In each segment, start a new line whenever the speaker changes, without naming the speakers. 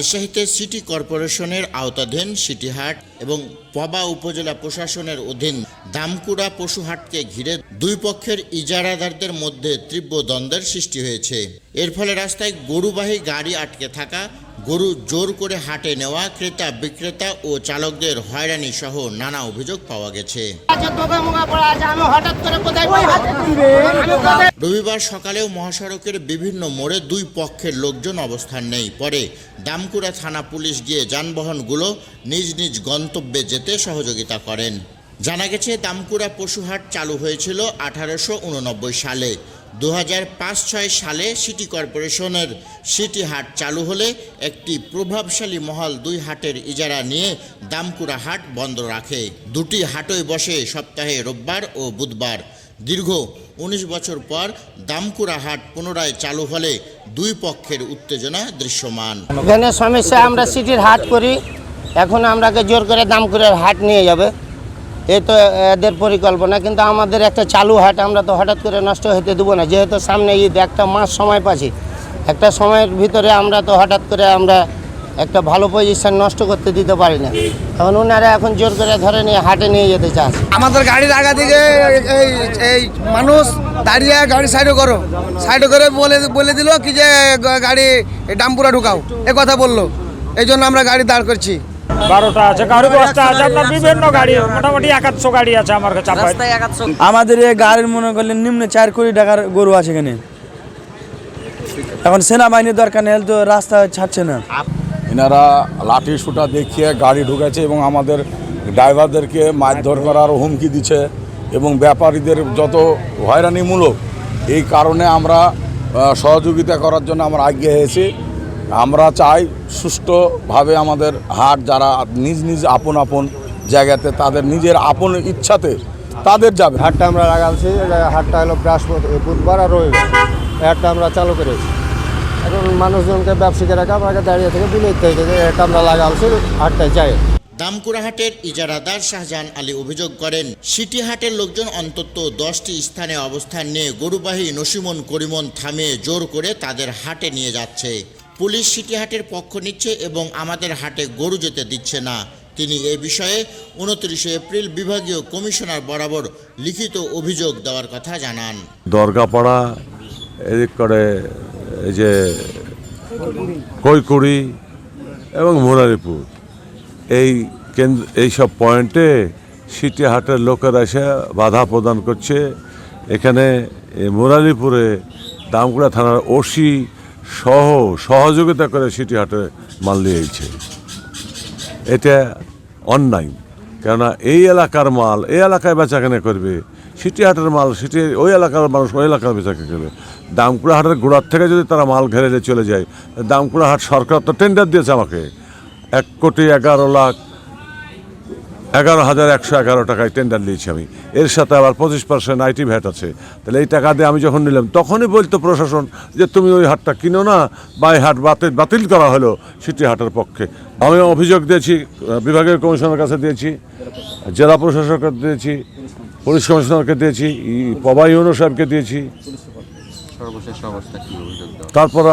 রাজশাহীতে সিটি কর্পোরেশনের আওতাধীন সিটিহাট এবং পবা উপজেলা প্রশাসনের অধীন দামকুড়া পশুহাটকে ঘিরে দুই পক্ষের ইজারাদারদের মধ্যে তীব্র দ্বন্দ্বের সৃষ্টি হয়েছে। এর ফলে রাস্তায় গরুবাহী গাড়ি আটকে থাকা গরু জোর করে হাটে নেওয়া ক্রেতা, বিক্রেতা ও চালকদের হয়রানি সহ নানা অভিযোগ পাওয়া গেছে। রবিবার সকালেও মহাসড়কের বিভিন্ন মোড়ে দুই পক্ষের লোকজন অবস্থান নেই। পরে দামকুড়া থানা পুলিশ গিয়ে যানবাহনগুলো নিজ নিজ গন্তব্যে যেতে সহযোগিতা করেন। জানা গেছে, দামকুড়া পশুহাট চালু হয়েছিল আঠারোশো উননব্বই সালে। দু ছয় সালে সিটি কর্পোরেশনের সিটি হাট চালু হলে একটি প্রভাবশালী মহল দুই হাটের ইজারা নিয়ে দামকুড়া হাট বন্ধ রাখে। দুটি হাটই বসে সপ্তাহে রোববার ও বুধবার। দীর্ঘ উনিশ বছর পর দামকুড়া হাট পুনরায় চালু হলে দুই পক্ষের উত্তেজনা দৃশ্যমান।
সমস্যা, আমরা সিটির হাট করি, এখন আমরাকে জোর করে দাম করে হাট নিয়ে যাবে। এই তো এদের পরিকল্পনা, কিন্তু আমাদের একটা চালু হাট, আমরা তো হঠাৎ করে নষ্ট হতে দেবো না। যেহেতু সামনে ঈদ, একটা মাস সময় পাচ্ছি। একটা সময়ের ভিতরে আমরা তো হঠাৎ করে আমরা একটা ভালো পজিশন নষ্ট করতে দিতে পারি না। এখন ওনারা এখন জোর করে ধরে নিয়ে হাটে নিয়ে যেতে চাচ্ছে
আমাদের গাড়ির আগা থেকে এই এই মানুষ দাঁড়িয়ে গাড়ি সাইডে করো। সাইডে করে বলে বলে দিল কি যে গাড়ি ডাম্পুরা ঢুকাও। এ কথা বলল। এই জন্য আমরা গাড়ি দাঁড় করছি।
বারোটা আছে কারও দশটা আছে আপনার বিভিন্ন গাড়ি মোটামুটি একাদশো গাড়ি আছে আমার কাছে
আমাদের এই গাড়ির মনে করলেন নিম্নে চার কোটি টাকার গরু আছে এখানে। এখন সেনাবাহিনীর দরকার নেই তো রাস্তা ছাড়ছে না।
এনারা লাঠি সুটা দেখিয়ে গাড়ি ঢুকেছে এবং আমাদের ড্রাইভারদেরকে মারধর করার হুমকি দিচ্ছে এবং ব্যাপারীদের যত হয়রানিমূলক এই কারণে আমরা সহযোগিতা করার জন্য আমরা আগে হয়েছি আমরা চাই সুষ্ঠুভাবে আমাদের হাট যারা নিজ নিজ আপন আপন জায়গাতে তাদের নিজের আপন ইচ্ছাতে তাদের যাবে।
হাটটা আমরা লাগাচ্ছি হাটটা হলো বৃহস্পতি বুধবার আর রবিবার। একটা আমরা চালু করেছি। এখন মানুষজনকে ব্যবসায়ীরা আমাকে দাঁড়িয়ে থেকে বিলেত থেকে এটা আমরা লাগাচ্ছি হাটটায় যাই।
দামকুড়াহাটের ইজারাদার শাহজাহান আলী অভিযোগ করেন সিটিহাটের লোকজন অন্তত দশটি স্থানে অবস্থান নিয়ে গরুবাহী নসিমন করিমন থামিয়ে জোর করে তাদের হাটে নিয়ে যাচ্ছে। পুলিশ সিটিহাটের পক্ষ নিচ্ছে এবং আমাদের হাটে গরু যেতে দিচ্ছে না। তিনি এ বিষয়ে উনত্রিশে এপ্রিল বিভাগীয় কমিশনার বরাবর লিখিত অভিযোগ দেওয়ার কথা জানান।
দরগাপাড়া, এদিক করে এই যে কৈকুড়ি এবং মুরারিপুর, এই কেন্দ্র এইসব পয়েন্টে সিটি হাটের লোকেরা এসে বাধা প্রদান করছে। এখানে মুরারিপুরে দামকুড়া থানার ওসি সহ সহযোগিতা করে সিটি হাটে মাল নিয়েছে এটা অন্যায়। কেননা এই এলাকার মাল, এই এলাকায় বেচা বেচাকেনা করবে। সিটি হাটের মাল, সিটি ওই এলাকার মানুষ ওই এলাকার বেচাকেনা করবে দামকুড়া হাটের গোড়ার থেকে যদি তারা মাল ঘেরে চলে যায়, দামকুড়া হাট সরকার তো টেন্ডার দিয়েছে আমাকে। এক কোটি এগারো লাখ এগারো হাজার একশো এগারো টাকায় টেন্ডার নিয়েছি আমি। এর সাথে আবার পঁচিশ পার্সেন্ট আইটি ভ্যাট আছে। তাহলে এই টাকা দিয়ে আমি যখন নিলাম তখনই বলতো প্রশাসন যে তুমি ওই হাটটা কিনো না বা এই হাট বাতিল বাতিল করা হলো সিটি হাটের পক্ষে। আমি অভিযোগ দিয়েছি বিভাগীয় কমিশনের কাছে দিয়েছি জেলা প্রশাসকের দিয়েছি পুলিশ কমিশনারকে দিয়েছি ই- পবা ইউনো সাহেবকে দিয়েছি। তারপর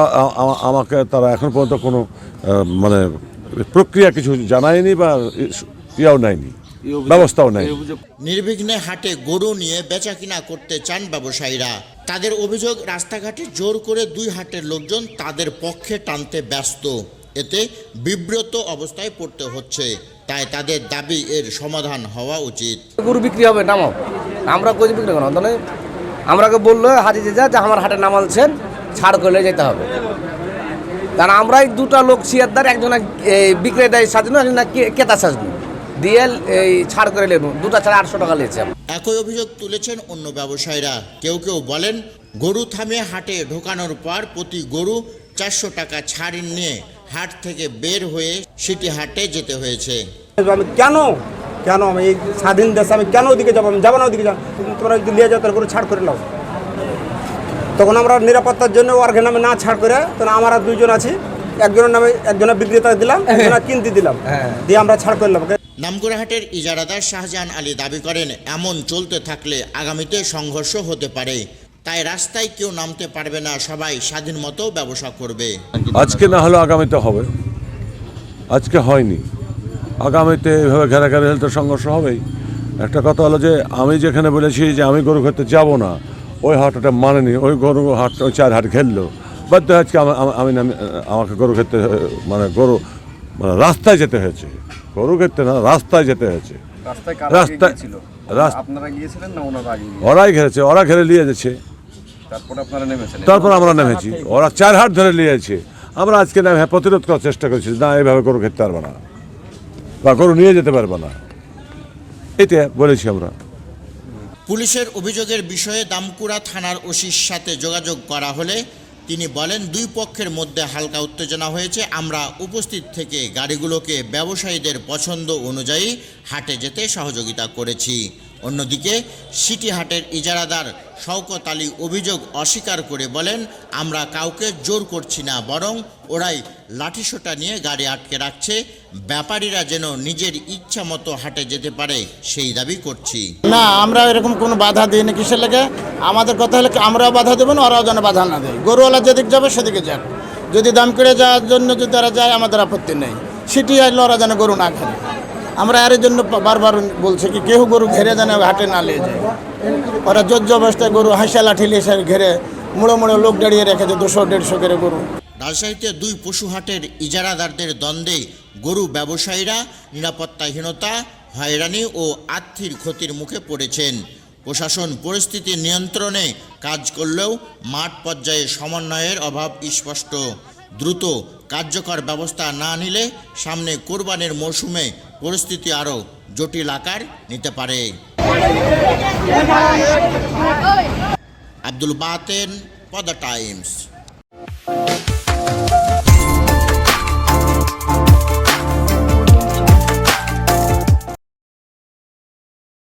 আমাকে তারা এখন পর্যন্ত কোনো মানে প্রক্রিয়া কিছু জানায়নি বা ইয়াও নেয়নি ব্যবস্থাও নেই
নির্বিঘ্নে হাটে গরু নিয়ে বেচাকিনা করতে চান ব্যবসায়ীরা। তাদের অভিযোগ রাস্তাঘাটে জোর করে দুই হাটের লোকজন তাদের পক্ষে টানতে ব্যস্ত। এতে বিব্রত অবস্থায় পড়তে হচ্ছে। তাই তাদের দাবি এর সমাধান হওয়া উচিত।
গরু বিক্রি হবে নামাও। আমরা কই বিক্রি করো তাহলে আমরাকে বলল হাজি যে যে আমার হাটে নামালছেন ছাড় করলে যেতে হবে। কারণ আমরাই দুটা লোক সিয়ারদার একজন বিক্রেতায় সাজানো একজন কে- ক্রেতা সাজানো। দিয়ে এই ছাড় করে নেব। দুটা ছাড়া আটশো টাকা নিয়েছে।
একই অভিযোগ তুলেছেন অন্য ব্যবসায়ীরা। কেউ কেউ বলেন গরু থামিয়ে হাটে ঢোকানোর পর প্রতি গরু চারশো টাকা ছাড় নিয়ে হাট থেকে বের হয়ে সিটি হাটে যেতে হয়েছে।
আমি কেন? কেন আমি এই স্বাধীন দেশে আমি কেন ওদিকে যাব? আমি যাব না ওদিকে যাব তোমরা যদি নিয়ে যাও তাহলে করে ছাড় করে নাও। তখন আমরা নিরাপত্তার জন্য ওর নামে না ছাড় করে তখন আমরা দুইজন আছি। একজনের নামে একজনের বিক্রেতা দিলাম একজনের কিনতে দিলাম। দিয়ে আমরা ছাড় করলাম
নামগুড়াহাটের ইজারাদার শাহজাহান আলী দাবি করেন, এমন চলতে থাকলে আগামীতে সংঘর্ষ হতে পারে। তাই রাস্তায় কেউ নামতে পারবে না, সবাই স্বাধীন মতো ব্যবসা করবে।
আজকে না হলে আগামীতে হবে। আজকে হয়নি। আগামীতে এভাবে ঘেরাঘেরি হলে তো সংঘর্ষ হবেই। একটা কথা হলো যে, আমি যেখানে বলেছি যে আমি গরু খেতে যাব না, ওই হাটটা মানেনি। ওই গরু হাট, ওই চার হাট খেললো বাধ্য আজকে আমা- আমাকে গরু খেতে মানে গরু মানে রাস্তায় যেতে হয়েছে। গরু খেতে না রাস্তায় যেতে হয়েছে।
রাস্তায়
ওরাই ঘেরেছে ওরা ঘেরে নিয়ে যাচ্ছে।
তারপরে
আমরা নেমেছি। ওরা চার হাট ধরে নিয়েছে আমরা আজকে নেমে প্রতিরোধ করার চেষ্টা করছি। না এইভাবে গরু খেতে পারবে না। বা গরু নিয়ে যেতে পারব না। এটা বলেছি আমরা।
পুলিশের অভিযোগের বিষয়ে দামকুড়া থানার ওসির সাথে যোগাযোগ করা হলে তিনি বলেন, দুই পক্ষের মধ্যে হালকা উত্তেজনা হয়েছে। আমরা উপস্থিত থেকে গাড়িগুলোকে ব্যবসায়ীদের পছন্দ অনুযায়ী হাটে যেতে সহযোগিতা করেছি। অন্যদিকে সিটি হাটের ইজারাদার শওকত আলী অভিযোগ অস্বীকার করে বলেন, আমরা কাউকে জোর করছি না, বরং ওরাই লাঠিসোঁটা নিয়ে গাড়ি আটকে রাখছে। ব্যাপারীরা যেন নিজের ইচ্ছা মতো হাটে যেতে পারে, সেই দাবি করছি।
না, আমরা এরকম কোনো বাধা দিই না কিসের লেগে? আমাদের কথা হলে আমরাও বাধা দেবো না, ওরাও যেন বাধা না দেয়। গরুওয়ালা যেদিক যাবে, সেদিকে যাক। যদি দাম করে যাওয়ার জন্য যদি তারা যায়, আমাদের আপত্তি নেই। সিটি আসলে ওরা যেন গরু না ঘেরে আমরা এর জন্য বারবার বলছি কি কেউ গরু ঘেরে যেন হাটে না নিয়ে যায়। ওরা জোর অবস্থায় গরু হাসা লাঠি লিয়ে ঘেরে মুড়ো মুড়ো লোক দাঁড়িয়ে রেখেছে দুশো, দেড়শো করে গরু।
রাজশাহীতে দুই পশু হাটের ইজারাদারদের দ্বন্দ্বে গরু ব্যবসায়ীরা নিরাপত্তাহীনতা, হয়রানি ও আর্থিক ক্ষতির মুখে পড়েছেন। প্রশাসন পরিস্থিতি নিয়ন্ত্রণে কাজ করলেও মাঠ পর্যায়ে সমন্বয়ের অভাব স্পষ্ট। দ্রুত কার্যকর ব্যবস্থা না নিলে সামনে কোরবানির মৌসুমে পরিস্থিতি আরও জটিল আকার নিতে পারে। Abdul Baten for the Times.